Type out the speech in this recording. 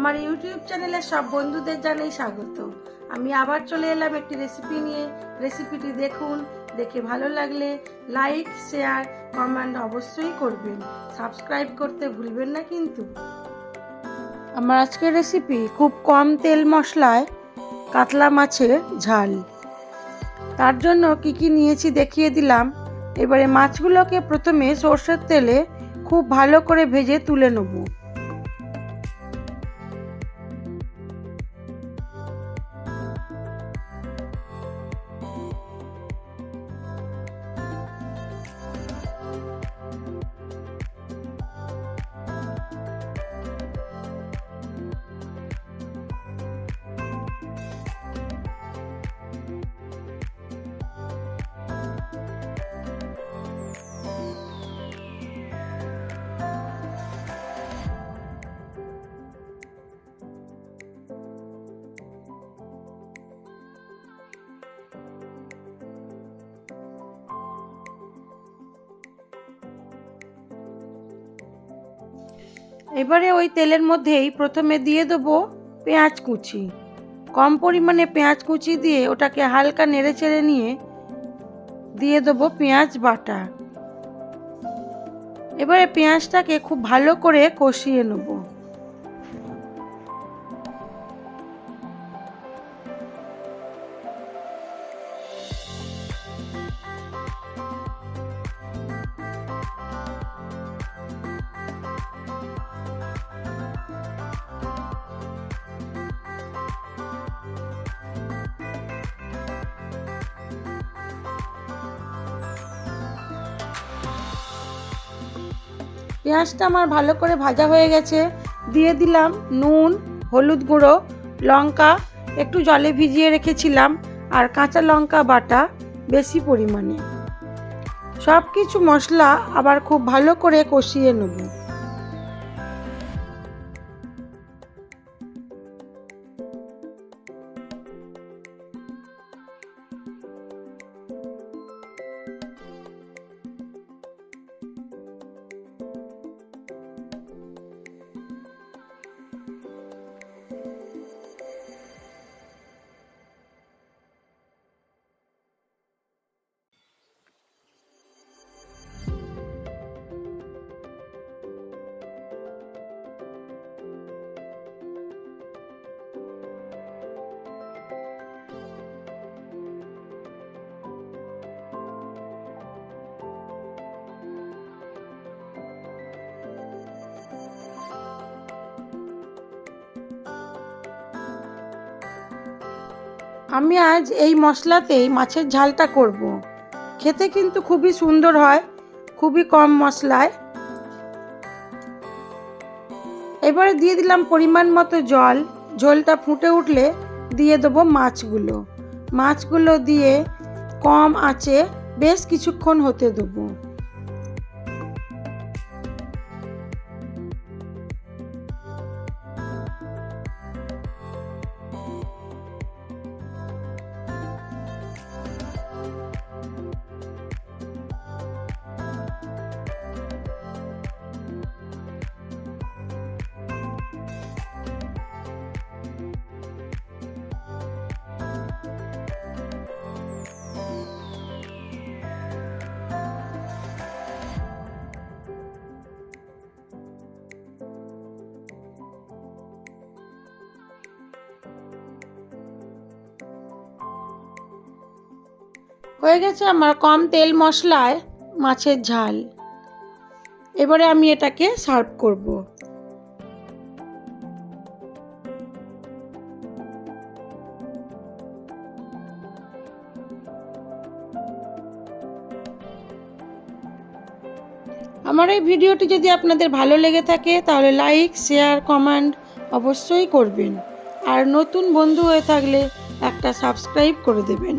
আমার ইউটিউব চ্যানেলে সব বন্ধুদের জানাই স্বাগত। আমি আবার চলে এলাম একটি রেসিপি নিয়ে। রেসিপিটি দেখুন, দেখে ভালো লাগলে লাইক শেয়ার কমেন্ট অবশ্যই করবেন। সাবস্ক্রাইব করতে ভুলবেন না কিন্তু। আমার আজকের রেসিপি খুব কম তেল মশলায় কাতলা মাছের ঝাল। তার জন্য কি কি নিয়েছি দেখিয়ে দিলাম। এবারে মাছগুলোকে প্রথমে সর্ষের তেলে খুব ভালো করে ভেজে তুলে নেব। এবারে ওই তেলের মধ্যেই প্রথমে দিয়ে দেবো পেঁয়াজ কুচি। কম পরিমাণে পেঁয়াজ কুচি দিয়ে ওটাকে হালকা নেড়ে চেড়ে নিয়ে দিয়ে দেবো পেঁয়াজ বাটা। এবারে পেঁয়াজটাকে খুব ভালো করে কষিয়ে নেব। পেঁয়াজটা আমার ভালো করে ভাজা হয়ে গেছে। দিয়ে দিলাম নুন, হলুদ গুঁড়ো, লঙ্কা, একটু জলে ভিজিয়ে রেখেছিলাম, আর কাঁচা লঙ্কা বাটা বেশি পরিমাণে। সব কিছু মশলা আবার খুব ভালো করে কষিয়ে নেব। আমি আজ এই মশলাতেই মাছের ঝালটা করব। খেতে কিন্তু খুবই সুন্দর হয়, খুবই কম মশলায়। এবারে দিয়ে দিলাম পরিমাণ মতো জল। ঝোলটা ফুটে উঠলে দিয়ে দেবো মাছগুলো। মাছগুলো দিয়ে কম আঁচে বেশ কিছুক্ষণ হতে দেবো। হয়ে গেছে আমার কম তেল মশলায় মাছের ঝাল। এবারে আমি এটাকে সার্ভ করব। আমার এই ভিডিওটি যদি আপনাদের ভালো লেগে থাকে, তাহলে লাইক শেয়ার কমেন্ট অবশ্যই করবেন। আর নতুন বন্ধু হয়ে থাকলে একটা সাবস্ক্রাইব করে দেবেন।